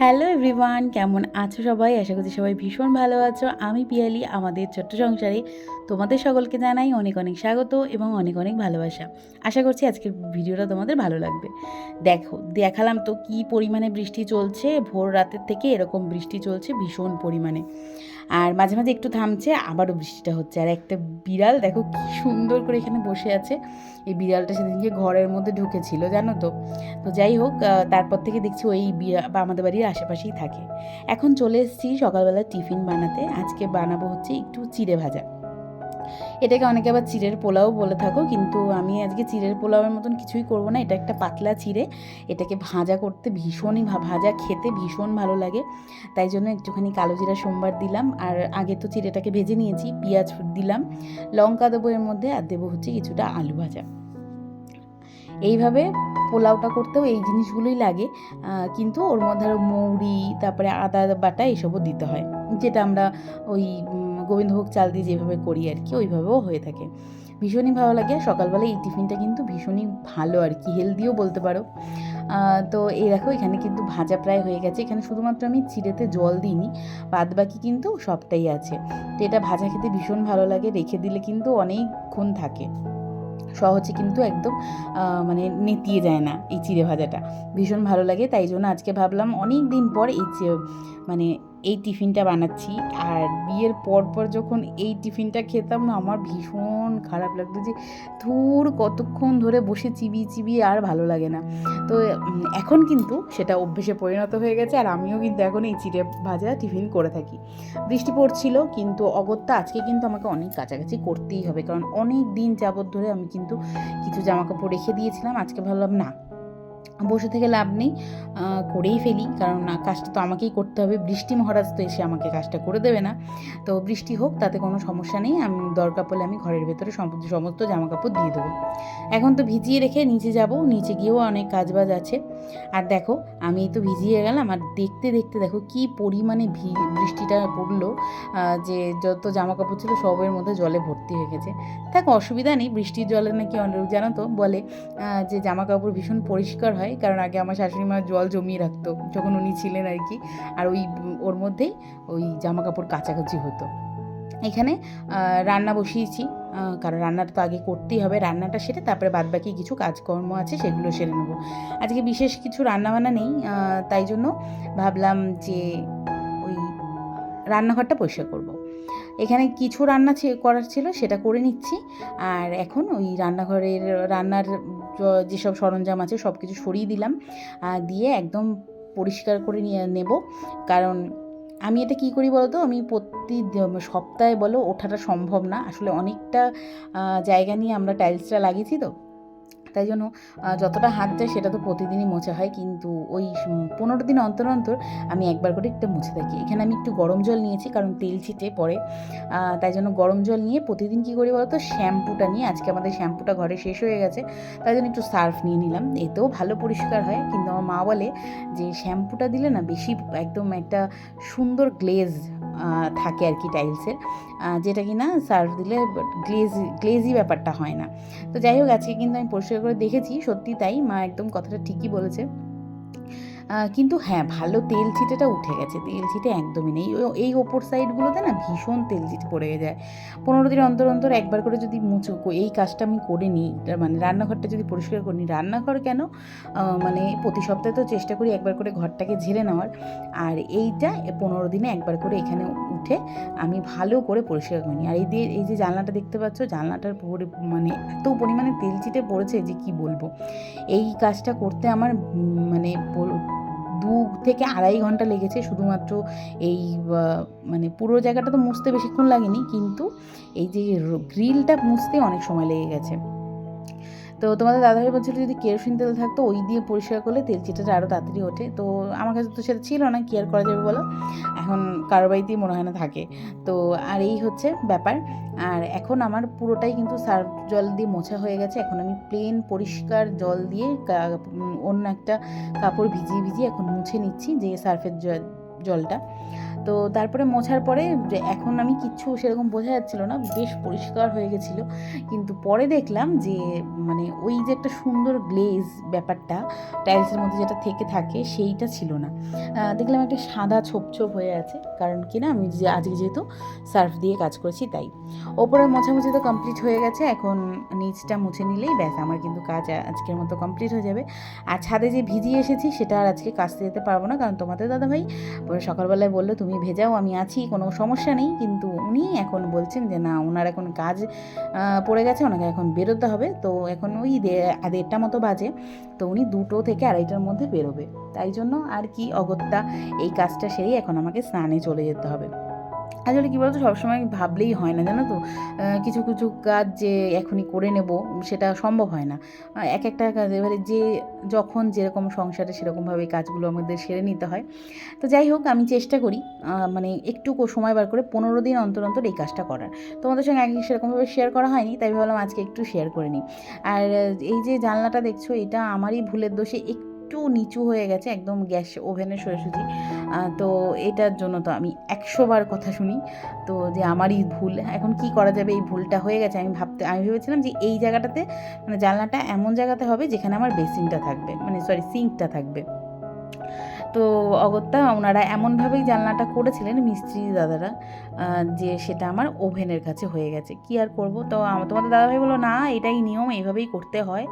Hello everyone, কেমন আছো সবাই? আশা করছি সবাই ভীষণ ভালো আছো। আমি পিয়ালি, আমাদের ছোট্ট সংসারে তোমাদের সকলকে জানাই অনেক অনেক স্বাগত এবং অনেক অনেক ভালোবাসা। আশা করছি আজকের ভিডিওটা তোমাদের ভালো লাগবে। দেখো, দেখালাম তো কি পরিমাণে বৃষ্টি চলছে। ভোর রাতের থেকে এরকম বৃষ্টি চলছে ভীষণ পরিমাণে। আর মাঝে মাঝে একটু থামছে, আবারও বৃষ্টিটা হচ্ছে। আর একটা বিড়াল, দেখো কি সুন্দর করে এখানে বসে আছে। এই বিড়ালটা সেদিনকে ঘরের মধ্যে ঢুকেছিল, জানো তো। তো যাই হোক তারপর থেকে দেখছি ওই বিড়াল বা আমাদের বাড়ির আশেপাশেই থাকে। এখন চলে এসেছি সকালবেলা টিফিন বানাতে। আজকে বানাবো হচ্ছে একটু চিড়ে ভাজা। এটাকে অনেকে আবার চিড়ের পোলাও বলে থাকো, কিন্তু আমি আজকে চিড়ের পোলাওয়ের মতন কিছুই করব না। এটা একটা পাতলা চিড়ে, এটাকে ভাজা করতে ভীষণই ভাজা খেতে ভীষণ ভালো লাগে। তাই জন্য একটুখানি কালো জিরা সোমবার দিলাম, আর আগে তো চিড়েটাকে ভেজে নিয়েছি, পেঁয়াজ দিলাম, লঙ্কা দেবো এর মধ্যে, আর দেবো হচ্ছে কিছুটা আলু ভাজা। এইভাবে পোলাওটা করতেও এই জিনিসগুলোই লাগে কিন্তু ওর মধ্যে আরও মৌরি, তারপরে আদা বাটা এসবও দিতে হয়, যেটা আমরা ওই গোবিন্দভোগ চাল দিয়ে যেভাবে করি আর কি, ওইভাবেও হয়ে থাকে। ভীষণই ভালো লাগে। সকালবেলা এই টিফিনটা কিন্তু ভীষণই ভালো আর কি, হেলদিও বলতে পারো। তো এই দেখো, এখানে কিন্তু ভাজা প্রায় হয়ে গেছে। এখানে শুধুমাত্র আমি চিড়েতে জল দিইনি বাদ বাকি কিন্তু সবটাই আছে। তো এটা ভাজা খেতে ভীষণ ভালো লাগে, রেখে দিলে কিন্তু অনেকক্ষণ থাকে। সহজে কিন্তু একদম মানে নেতিয়ে যায় না এই চিড়ে ভাজাটা। ভীষণ ভালো লাগে, তাই জন্য আজকে ভাবলাম অনেক দিন পর এই মানে এই টিফিনটা বানাচ্ছি। আর বিয়ের পর পর যখন এই টিফিনটা খেতাম না, আমার ভীষণ খারাপ লাগতো যে, ধুর কতক্ষণ ধরে বসে চিবিয়ে চিবিয়ে আর ভালো লাগে না। তো এখন কিন্তু সেটা অভ্যেসে পরিণত হয়ে গেছে আর আমিও কিন্তু এখন এই চিড়ে ভাজা টিফিন করে থাকি। বৃষ্টি পড়ছিল, কিন্তু অগত্যা আজকে কিন্তু আমাকে অনেক কাছাকাছি করতেই হবে। কারণ অনেক দিন যাবৎ ধরে আমি কিন্তু কিছু জামাকাপড় রেখে দিয়েছিলাম। আজকে ভাবলাম না বসে থেকে লাভ নেই করেই ফেলি। কারণ না কাজটা তো আমাকেই করতে হবে। বৃষ্টি মহারাজ তো এসে আমাকে কাজটা করে দেবে না। তো বৃষ্টি হোক, তাতে কোনো সমস্যা নেই। আমি, দরকার পড়লে আমি ঘরের ভেতরে সমস্ত জামা কাপড় দিয়ে দেবো। এখন তো ভিজিয়ে রেখে নিচে যাব। নিচে গিয়েও অনেক কাজবাজ আছে। আর দেখো, আমি তো ভিজিয়ে গেলাম। আর দেখতে দেখতে দেখো কি পরিমাণে বৃষ্টিটা পড়ল। যে যত জামা কাপড় ছিল সবের মধ্যে জলে ভর্তি হয়ে গেছে। দেখ অসুবিধা নেই। বৃষ্টির জলে নাকি জানো তো, বলে যে জামা কাপড় ভীষণ পরিষ্কার হয়। কারণ আগে আমার শাশুড়ি মা জল জমিয়ে রাখতো, যখন উনি ছিলেন আর কি। আর ওই, ওর মধ্যেই ওই জামা কাপড় কাচাকাচি হতো। এখানে রান্না বসিয়েছি। কারণ রান্নাটা তো আগে করতেই হবে। রান্নাটা সেরে তারপরে বাদবাকি কিছু কাজকর্ম আছে, সেগুলো সেরে নেব। আজকে বিশেষ কিছু রান্নাবান্না নেই তাই জন্য ভাবলাম যে ওই রান্নাঘরটা পরিষ্কার করব। এখানে কিছু রান্না করার ছিল, সেটা করে নিচ্ছি। আর এখন ওই রান্নাঘরের, রান্নার যেসব সরঞ্জাম আছে সব কিছু সরিয়ে দিলাম। আর দিয়ে একদম পরিষ্কার করে নিয়ে নেব। কারণ আমি এটা কী করি বলতো? আমি প্রতি সপ্তাহে বলো, ওঠাটা সম্ভব না। আসলে অনেকটা জায়গা নিয়ে আমরা টাইলসটা লাগিয়েছি তো। তাই জন্য যতটা হাত যায় সেটা তো প্রতিদিনই মোছা হয়। কিন্তু ওই পনেরো দিন অন্তর অন্তর আমি একবার করে একটু মুছে থাকি। এখানে আমি একটু গরম জল নিয়েছি কারণ তেল ছিটে পড়ে তাই জন্য গরম জল নিয়ে প্রতিদিন কী করি বলতো? শ্যাম্পুটা নিয়ে, আজকে আমাদের শ্যাম্পুটা ঘরে শেষ হয়ে গেছে, তাই জন্য একটু সার্ফ নিয়ে নিলাম। এতেও ভালো পরিষ্কার হয়। কিন্তু আমার মা বলে যে, শ্যাম্পুটা দিলে না বেশি একদম একটা সুন্দর গ্লেজ থাকে আর কি টাইলসের যেটা কি না সার্ফ দিলে গ্লেজ গ্লেজি ব্যাপারটা হয় না। তো যাই হোক, আজকে কিন্তু আমি পরিষ্কার করে দেখেছি, সত্যি তাই, মা একদম কথাটা ঠিকই বলেছে। কিন্তু হ্যাঁ ভালো তেল ছিটেটা উঠে গেছে। তেল ছিটে একদমই নেই। এই ওপর সাইডগুলোতে না ভীষণ তেল ছিটে পড়ে যায়। পনেরো দিন অন্তর অন্তর একবার করে যদি মুছো এই কাজটা আমি করে নিই। মানে রান্নাঘরটা যদি পরিষ্কার করে, রান্নাঘর কেন? মানে প্রতি সপ্তাহে তো চেষ্টা করি একবার করে ঘরটাকে ঝেড়ে নেওয়ার। আর এইটা পনেরো দিনে একবার করে এখানে উঠে আমি ভালো করে পরিষ্কার করি আর এই দিয়ে এই যে জানলাটা দেখতে পাচ্ছ, জানলাটার মানে এত পরিমাণে তেল ছিটে পড়েছে যে কি বলব? এই কাজটা করতে আমার মানে দু থেকে আড়াই ঘণ্টা লেগেছে শুধুমাত্র এই মানে পুরো জায়গাটা তো মুছতে বেশিক্ষণ লাগেনি, কিন্তু এই যে গ্রিলটা মুছতে অনেক সময় লেগে গেছে। তো তোমাদের দাদাভাই বলছিল যদি কেরোসিন তেল থাকতো, ওই দিয়ে পরিষ্কার করলে তেল চিটাটা আরও তাড়াতাড়ি ওঠে। তো আমার কাছে তো সেটা ছিল না, কি আর করা যাবে বলো? এখন কারও বাড়িতেই মনে হয় না থাকে। তো আর এই হচ্ছে ব্যাপার। আর এখন আমার পুরোটাই কিন্তু সার্ফ জল দিয়ে মোছা হয়ে গেছে। এখন আমি প্লেন পরিষ্কার জল দিয়ে অন্য একটা কাপড় ভিজিয়ে ভিজিয়ে এখন মুছে নিচ্ছি যে সার্ফের জলটা। তো তারপরে মোছার পরে এখন আমি কিচ্ছু সেরকম বোঝা যাচ্ছিল না, বেশ পরিষ্কার হয়ে গেছিল। কিন্তু পরে দেখলাম যে মানে ওই যে একটা সুন্দর গ্লেজ ব্যাপারটা টাইলসের মধ্যে যেটা থেকে থাকে সেইটা ছিল না। দেখলাম একটা সাদা ছোপ ছোপ হয়ে আছে, কারণ কি না, আমি যে আজকে যেহেতু সার্ফ দিয়ে কাজ করেছি তাই। ওপরে মোছামুছি তো কমপ্লিট হয়ে গেছে, এখন নিচটা মুছে নিলেই ব্যাস, আমার কিন্তু কাজ আজকের মতো কমপ্লিট হয়ে যাবে। আর ছাদে যে ভিজিয়ে এসেছি, সেটা আর আজকে কাচতে যেতে পারব না, কারণ তোমাদের দাদাভাই সকালবেলায় বলল, তুমি ভেজাও আমি আছি, কোনো সমস্যা নেই। কিন্তু উনি এখন বলছেন যে, না, ওনার এখন কাজ পড়ে গেছে, ওনাকে এখন বেরোতে হবে। তো এখন ওই দেড়টা মতো বাজে, তো উনি দুটো থেকে আড়াইটার মধ্যে বেরোবে। তাই জন্য আর কি অগত্যা এই কাজটা সেরেই এখন আমাকে স্নানে চলে যেতে হবে। আসলে কী বলতো, সবসময় ভাবলেই হয় না, জানো তো? কিছু কিছু কাজ যে এখনই করে নেব, সেটা সম্ভব হয় না। এক একটা কাজ এবারে যে যখন যেরকম সংসারে সেরকমভাবে কাজগুলো আমাদের সেরে নিতে হয়। তো যাই হোক, আমি চেষ্টা করি মানে একটু সময় বার করে পনেরো দিন অন্তর অন্তর এই কাজটা করার। তোমাদের সঙ্গে আগে সেরকমভাবে শেয়ার করা হয়নি, তাই ভাবলাম আজকে একটু শেয়ার করে নিই। আর এই যে জানলাটা দেখছ, এটা আমারই ভুলের দোষে একটু নিচু হয়ে গেছে, একদম গ্যাস ওভেনের সোজাসুজি তো এটার জন্য তো আমি একশোবার কথা শুনি, তো যে আমারই ভুল। এখন কি করা যাবে? এই ভুলটা হয়ে গেছে। আমি ভাবতে, আমি ভেবেছিলাম যে এই জায়গাটাতে মানে জানলাটা এমন জায়গাতে হবে যেখানে আমার বেসিনটা থাকবে মানে সরি সিঙ্কটা থাকবে। তো অগত্যা ওনারা এমনভাবেই জানলাটা করেছিলেন মিস্ত্রি দাদারা যে সেটা আমার ওভেনের কাছে হয়ে গেছে। কি আর করব? তো আমার তোমাদের দাদাভাই বলল, না, এটাই নিয়ম এইভাবেই করতে হয়।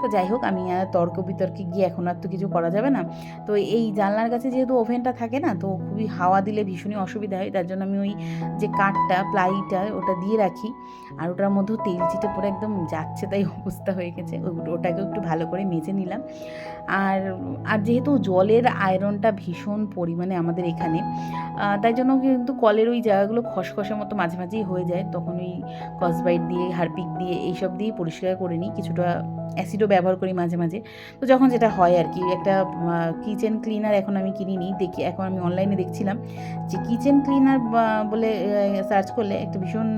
তো যাই হোক, আমি আর তর্ক বিতর্কে গিয়ে এখন আর তো কিছু করা যাবে না। তো এই জানলার কাছে যেহেতু ওভেনটা থাকে না, তো খুবই হাওয়া দিলে ভীষণই অসুবিধা হয়। তার জন্য আমি ওই যে কাঠটা, প্লাইটা, ওটা দিয়ে রাখি। আর ওটার মধ্যেও তেল চিটে পরে একদম যাচ্ছে, তাই অবস্থা হয়ে গেছে। ওটাকেও একটু ভালো করে মেজে নিলাম। আর আর যেহেতু জলের আয়রনটা ভীষণ পরিমাণে আমাদের এখানে। তাই জন্য কিন্তু কলের ওই জায়গাগুলো খসখসের মতো মাঝে মাঝেই হয়ে যায়। তখন ওই কসবাইট দিয়ে, হারপিক দিয়ে, এইসব দিয়েই পরিষ্কার করে নিই। কিছুটা অ্যাসিডও ব্যবহার করি মাঝে মাঝে। তো যখন যেটা হয় আর কি, একটা কিচেন ক্লিনার এখন আমি কিনিনি, দেখি, এখন আমি অনলাইনে দেখছিলাম যে কিচেন ক্লিনার বলে সার্চ করলে একটা ভীষণ,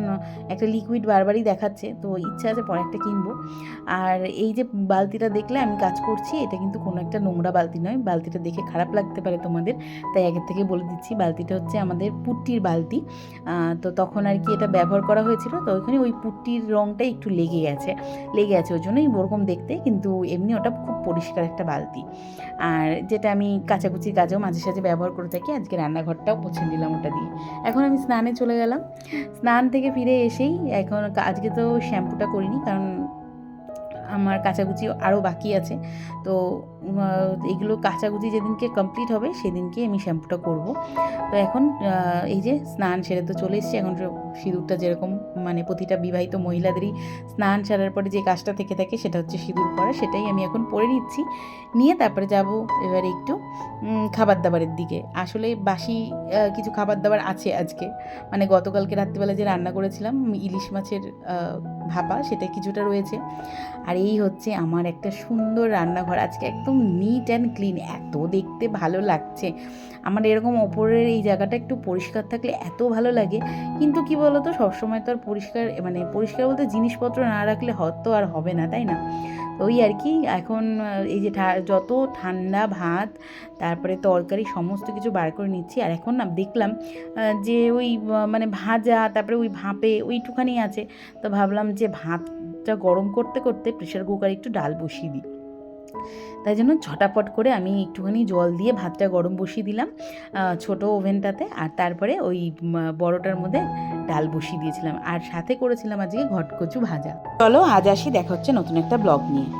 একটা লিকুইড বারবারই দেখাচ্ছে, তো ইচ্ছা আছে পরে একটা কিনবো। আর এই যে বালতিটা দেখলে আমি কাজ করছি, এটা কিন্তু কোনো একটা নোংরা বালতি নয়, বালতিটা দেখে খারাপ লাগতে পারে তোমাদের, তাই আগের থেকে বলে দিচ্ছি, বালতিটা হচ্ছে আমাদের পুট্টির বালতি। তো তখন আর কি এটা ব্যবহার করা হয়েছিল, তো ওইখানে ওই পুট্টির রঙটা একটু লেগে গেছে, লেগে আছে, ওই জন্যই ওরকম দেখতে, কিন্তু এমনি ওটা খুব পরিষ্কার একটা বালতি। আর যেটা আমি কাচাকুচির কাজেও মাঝে সাঝে ব্যবহার করে থাকি, আজকে রান্নাঘরটাও পছে নিলাম ওটা দিয়ে। এখন আমি স্নানে চলে গেলাম। স্নান থেকে ফিরে এসেই এখন আজকে তো শ্যাম্পুটা করিনি, কারণ আমার কাচাকুচি আরও বাকি আছে। তো এগুলো কাচাকুচি যেদিনকে কমপ্লিট হবে, সেদিনকে আমি শ্যাম্পুটা করব। তো এখন এই যে স্নান সেরে তো চলে এসেছি। এখন সিঁদুরটা যেরকম মানে প্রতিটা বিবাহিত মহিলাদেরই স্নান সারার পরে যে কাজটা থেকে থাকে, সেটা হচ্ছে সিঁদুর পরা। সেটাই আমি এখন পরে নিচ্ছি। নিয়ে তারপরে যাব এবার একটু খাবার দাবারের দিকে। আসলে বাসি কিছু খাবার দাবার আছে আজকে। মানে গতকালকে রাত্রিবেলা যে রান্না করেছিলাম, ইলিশ মাছের ভাপা, সেটা কিছুটা রয়েছে। আর এই হচ্ছে আমার একটা সুন্দর রান্নাঘর। আজকে একদম নিট অ্যান্ড ক্লিন এত দেখতে ভালো লাগছে। আমার এরকম ওপরের এই জায়গাটা একটু পরিষ্কার থাকলে এত ভালো লাগে। কিন্তু কি বলতো, সবসময় তো আর পরিষ্কার মানে পরিষ্কার বলতে জিনিসপত্র না রাখলে হয়তো আর হবে না, তাই না? ওই আর কি, এখন এই যে যত ঠান্ডা ভাত, তারপরে তরকারি, সমস্ত কিছু বার করে নিচ্ছি। আর এখন না, দেখলাম যে ওই মানে ভাজা, তারপরে ওই ভাপে ওইটুখানি আছে। তো ভাবলাম যে ভাতটা গরম করতে করতে প্রেশার কুকারে একটু ডাল বসিয়ে দিই। তাই জন্য ঝটাপট করে আমি একটুখানি জল দিয়ে ভাতটা গরম বসিয়ে দিলাম ছোট ওভেনটাতে। আর তারপরে ওই বড়টার মধ্যে ডাল বসিয়ে দিয়েছিলাম। আর সাথে করেছিলাম আজকে ঘটকচু ভাজা। চলো আজ আসি, দেখা হচ্ছে নতুন একটা ব্লগ নিয়ে।